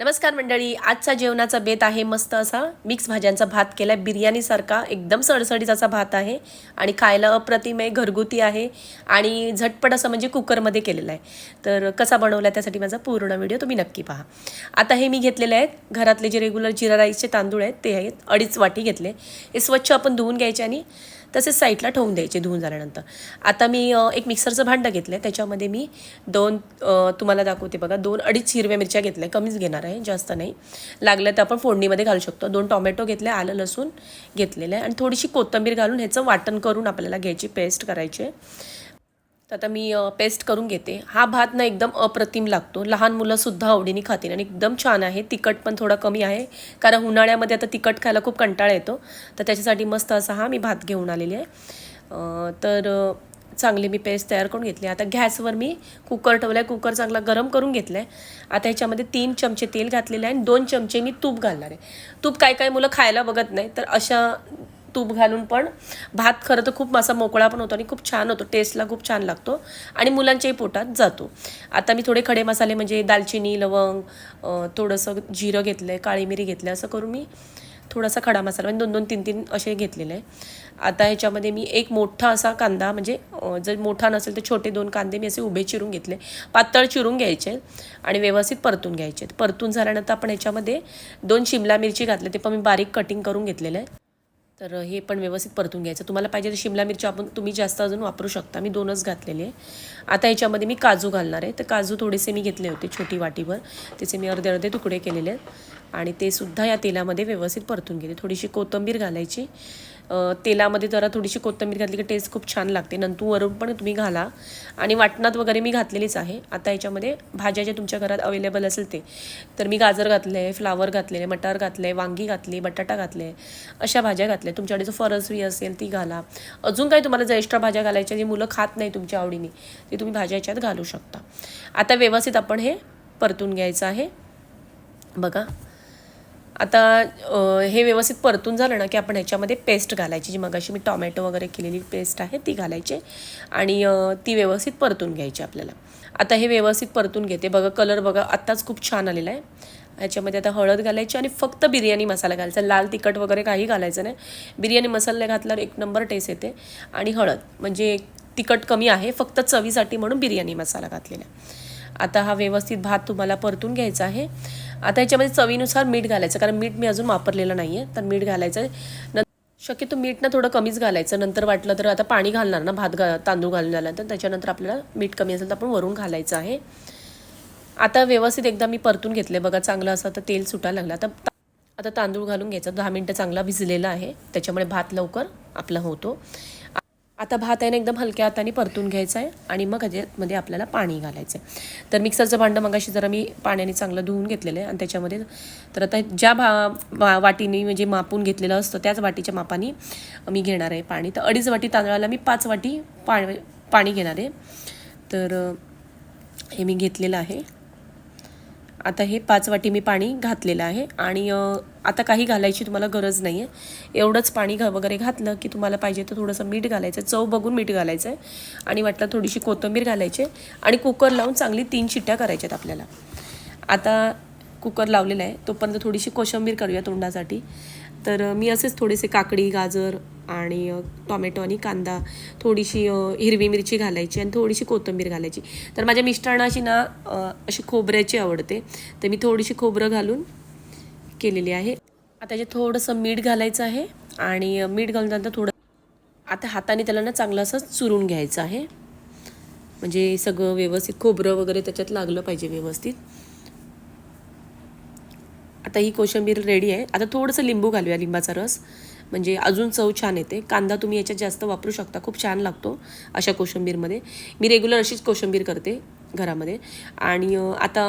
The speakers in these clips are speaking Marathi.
नमस्कार मंडळी आजचा जेवणाचा बेत आहे मस्त असा. मिक्स भाज्यांचा भात केला आहे बिर्याणीसारखा एकदम सडसडीत असा भात आहे आणि खायला अप्रतिम आहे घरगुती आहे आणि झटपट असं म्हणजे कुकरमध्ये केलेला आहे. तर कसा बनवला आहे त्यासाठी माझा पूर्ण व्हिडिओ तुम्ही नक्की पहा. आता हे मी घेतलेले आहेत. घरातले जे रेग्युलर जिरा राईसचे तांदूळ आहेत ते आहेत. अडीच वाटी घेतले. हे स्वच्छ आपण धुवून घ्यायचे आणि तसेच साईडला ठेवून द्यायचे धुवून झाल्यानंतर. आता मी एक मिक्सरचं भांडं घेतलं आहे त्याच्यामध्ये मी दोन तुम्हाला दाखवते बघा दोन अडीच हिरव्या मिरच्या घेतल्या. कमीच घेणार आहे जास्त नाही. लागलं तर आपण फोडणीमध्ये घालू शकतो. दोन टोमॅटो घेतले आलं लसूण घेतलेलं आहे. आणि थोडीशी कोथिंबीर घालून ह्याचं वाटण करून आपल्याला घ्यायची पेस्ट करायची तर आता मी पेस्ट करून घेते. हा भात ना एकदम अप्रतिम लागतो. लहान मुलंसुद्धा आवडीने खातील आणि एकदम छान आहे. तिखट पण थोडा कमी आहे. कारण उन्हाळ्यामध्ये आता तिखट खायला खूप कंटाळा येतो. तर त्याच्यासाठी मस्त असा हा मी भात घेऊन आलेली आहे. तर चांगली मी पेस्ट तयार करून घेतली आता गॅसवर मी कुकर ठेवला आहे कुकर चांगला गरम करून घेतला आहे आता ह्याच्यामध्ये तीन चमचे तेल घातलेले आहे आणि दोन चमचे मी तूप घालणार आहे. तूप काय काय मुलं खायला बघत नाही. तर अशा तूप घालून पण. भात खरं तर खूप असा मोकळा पण होतो आणि खूप छान होतो. टेस्टला खूप छान लागतो. आणि मुलांच्याही पोटात जातो. आता मी थोडे खडे मसाले म्हणजे दालचिनी लवंग थोडंसं जिरं घेतलं आहे काळी मिरी घेतलं असं करून मी थोडासा खडा मसाला म्हणजे दोन दोन तीन तीन असे घेतलेले आहे. आता ह्याच्यामध्ये मी एक मोठा असा कांदा म्हणजे जर मोठा नसेल तर छोटे दोन कांदे मी असे उभे चिरून घेतले. पातळ चिरून घ्यायचे आणि व्यवस्थित परतून घ्यायचे. परतून झाल्यानंतर आपण ह्याच्यामध्ये दोन शिमला मिरची घातले ते पण मी बारीक कटिंग करून घेतलेलं आहे. तर हे पण व्यवस्थित परतून घ्यायचं. तुम्हाला पाहिजे तर शिमला मिरची आपण तुम्ही जास्त अजून वापरू शकता. मी दोनच घातलेले आहे. आता याच्यामध्ये मी काजू घालणार आहे. तर काजू थोडेसे मी घेतले होते छोटी वाटीवर. त्याचे मी अर्धे अर्धे तुकडे केलेले आहेत. आणि ते सुद्धा या तेलामध्ये व्यवस्थित परतून घेते. थोडीशी कोथिंबीर घालायची. तेलामध्ये जरा थोडीशी कोथिंबीर घातली की टेस्ट खूप छान लागते. नंतर वरून पण तुम्ही घाला. आणि वाटणात वगैरे मी घातलेलीच आहे. आता याच्यामध्ये भाज्या ज्या तुमच्या घरात अवेलेबल असेल ते. तर मी गाजर घातलं आहे फ्लावर घातलेले मटार घातले वांगी घातली बटाटा घातले अशा भाज्या घातल्या. तुमच्याकडे जो फरसवी असेल ती घाला. अजून काही तुम्हाला जर एक्स्ट्रा भाज्या घालायच्या जी मुलं खात नाही तुमच्या आवडीने ते तुम्ही भाज्या याच्यात घालू शकता. आता व्यवस्थित आपण हे परतून घ्यायचं आहे. बघा. आता हे व्यवस्थित परतून झालं ना की आपण ह्याच्यामध्ये पेस्ट घालायची. जी मगाशी मी टॉमॅटो वगैरे केलेली पेस्ट आहे ती घालायची आणि ती व्यवस्थित परतून घ्यायची आपल्याला. आता हे व्यवस्थित परतून घेते. बघा कलर बघा आत्ताच खूप छान आलेला आहे. ह्याच्यामध्ये आता हळद घालायची आणि फक्त बिर्याणी मसाला घालायचा. लाल तिखट वगैरे काही घालायचं नाही. बिर्याणी मसाला घातल्यावर एक नंबर टेस्ट येते. आणि हळद म्हणजे तिखट कमी आहे फक्त चवीसाठी म्हणून बिर्याणी मसाला घातलेला आहे. आता हा व्यवस्थित भात तुम्हाला परतून घ्यायचा आहे. आता याच्यामध्ये चवीनुसार मीठ घालायचं कारण मीठ मी अजून वापरलेलं नाही आहे तर मीठ घालायचं न शक्यतो मीठ ना थोडं कमीच घालायचं नंतर वाटलं तर आता पाणी घालणार ना भात घा तांदूळ घालून झाल्यानंतर त्याच्यानंतर आपल्याला मीठ कमी असेल तर आपण वरून घालायचं आहे. आता व्यवस्थित एकदा मी परतून घेतले बघा चांगलं असं आता तेल सुटायला लागलं. आता आता तांदूळ घालून घ्यायचा दहा मिनटं चांगला भिजलेला आहे त्याच्यामुळे भात लवकर आपला होतो. आता भात आहे ना एकदम हलक्या हाताने परतून घ्यायचा आहे आणि मग ह्याच्यामध्ये आपल्याला पाणी घालायचं आहे तर मिक्सरचं भांडं मगाशी जरा मी पाण्याने चांगलं धुवून घेतलेलं आहे आणि त्याच्यामध्ये तर आता ज्या भा वा- वाटीने म्हणजे मापून घेतलेलं असतं त्याच वाटीच्या मापाने मी घेणार आहे पाणी. तर अडीच वाटी तांदळाला मी पाच वाटी पा पाणी घेणार आहे. तर हे मी घेतलेलं आहे. आता हे पाच वाटी मी पाणी घातलेलं आहे आणि आता काही घालायची तुम्हाला गरज नाही आहे एवढंच पाणी घ वगैरे घातलं की तुम्हाला पाहिजे तर थोडंसं मीठ घालायचं चव बघून मीठ घालायचं आहे आणि वाटलं थोडीशी कोथिंबीर घालायची आहे आणि कुकर लावून चांगली तीन शिट्ट्या करायच्यात आपल्याला. आता कुकर लावलेला आहे तोपर्यंत थोडीशी कोशिंबीर करूया तोंडासाठी. तर मी असेच थोडेसे काकडी गाजर आणि टॉमॅटो टोमॅटो आणि कांदा थोडीशी हिरवी मिरची घालायची आणि थोडीशी कोथिंबीर घालायची. तर माझ्या मिस्टरांना ना अशी खोबऱ्याची आवडते. तर मी थोडीशी खोबरं घालून केलेली आहे. आता जे थोडंसं मीठ घालायचं आहे आणि मीठ मीठ घालूनंतर थोडं आता हाताने त्याला ना चांगलं असं चुरून घ्यायचं आहे. म्हणजे सगळं व्यवस्थित खोबरं वगैरे त्याच्यात लागलं पाहिजे व्यवस्थित. आता ही कोशिंबीर रेडी आहे. आता थोडंसं लिंबू घालूया लिंबाचा रस. म्हणजे अजून चव छान येते. कांदा तुम्ही याच्यात जास्त वापरू शकता. खूप छान लागतो अशा कोशिंबीरमध्ये. मी रेग्युलर अशीच कोशिंबीर करते घरामध्ये. आणि आता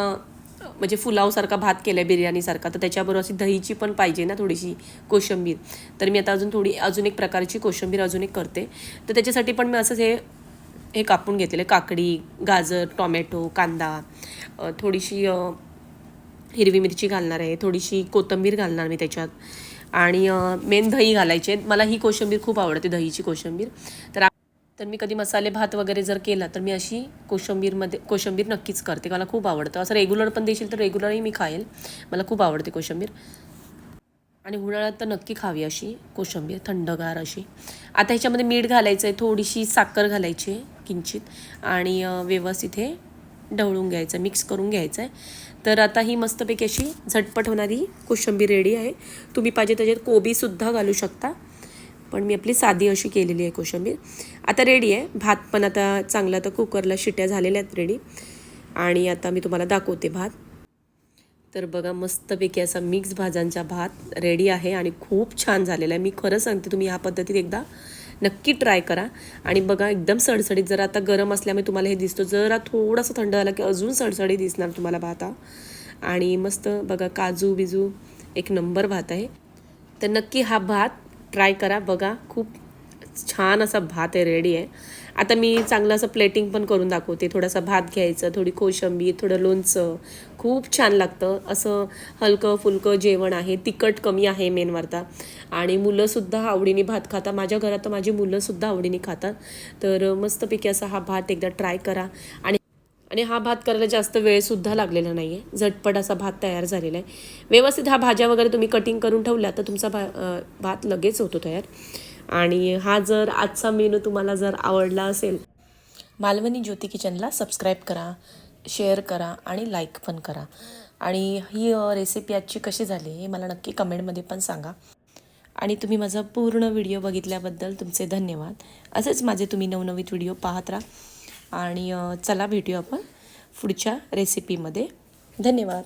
म्हणजे पुलावसारखा भात केला आहे बिर्याणीसारखा. तर त्याच्याबरोबर अशी दहीची पण पाहिजे ना थोडीशी कोशिंबीर. तर मी आता अजून थोडी अजून एक प्रकारची कोशिंबीर अजून एक करते. तर त्याच्यासाठी पण मी असंच हे हे कापून घेतलेलं काकडी गाजर टोमॅटो कांदा. थोडीशी हिरवी मिरची घालणार आहे थोडीशी कोथिंबीर घालणार मी त्याच्यात. आणि मेन दही घालायचे मला ही कोशिंबीर खूप आवडते दहीची कोशिंबीर. तर तर मी कधी मसाले भात वगैरे जर केला तर मी अशी कोशिंबीरमध्ये कोशिंबीर नक्कीच करते. मला खूप आवडतं. असं रेग्युलर पण देशील तर रेग्युलरही मी खाईल. मला खूप आवडते कोशिंबीर. आणि उन्हाळ्यात तर नक्की खावी अशी कोशिंबीर थंडगार अशी. आता ह्याच्यामध्ये मीठ घालायचं आहे थोडीशी साखर घालायची आहे किंचित. आणि व्यवस्थित हे ढवळून घ्यायचं मिक्स करून घ्यायचं आहे. तर आता ही मस्तपैकी अशी झटपट होणारी कोशिंबीर रेडी आहे. तुम्ही पाहिजे त्याच्यात कोबीसुद्धा घालू शकता. पण मी आपली साधी अशी केलेली आहे कोशिंबीर. आता रेडी आहे. भात पण आता चांगला आता कुकरला शिट्या झालेल्या आहेत रेडी आणि आता मी तुम्हाला दाखवते भात. तर बघा मस्तपैकी असा मिक्स भाज्यांचा भात रेडी आहे आणि खूप छान झालेला आहे. मी खरं सांगते तुम्ही ह्या पद्धतीत एकदा नक्की ट्राय करा. आणि बघा एकदम सडसडीत जर आता गरम असल्यामुळे तुम्हाला हे दिसतो. जरा थोडासा थंड झाला की अजून सडसडीत दिसणार तुम्हाला भात हा आणि मस्त बघा काजू बिजू एक नंबर भात आहे. तर नक्की हा भात ट्राय करा. बघा खूप छान असा भात आहे रेडी आहे. आता मी चांगलं असं प्लेटिंग पण करून दाखवते. थोडासा भात घ्यायचं थोडी कोशंबीर थोडं लोणचं. खूप छान लागतं. असं हलकं फुलकं जेवण आहे. तिखट कमी आहे मेन वार्ता. आणि मुलंसुद्धा आवडीने भात खाता माझ्या घरात तर माझी मुलंसुद्धा आवडीने खातात. तर मस्तपैकी असा हा भात एकदा ट्राय करा. आणि आणि हा भात करायला जास्त वेळसुद्धा लागलेला नाही आहे झटपट असा भात तयार झालेला आहे. व्यवस्थित हा भाज्या वगैरे तुम्ही कटिंग करून ठेवल्या तर तुमचा भा भात लगेच होतो तयार. आणि हा जर आजचा मेनू तुम्हाला जर आवडला असेल मालवणी ज्योती किचनला सबस्क्राईब करा शेअर करा आणि लाईक पण करा. आणि ही रेसिपी आजची कशी झाली हे मला नक्की कमेंटमध्ये पण सांगा. आणि तुम्ही माझा पूर्ण व्हिडिओ बघितल्याबद्दल तुमचे धन्यवाद. असेच माझे तुम्ही नवनवीन व्हिडिओ पाहत राहा. आणि चला भेटूया आपण पुढच्या रेसिपीमध्ये धन्यवाद.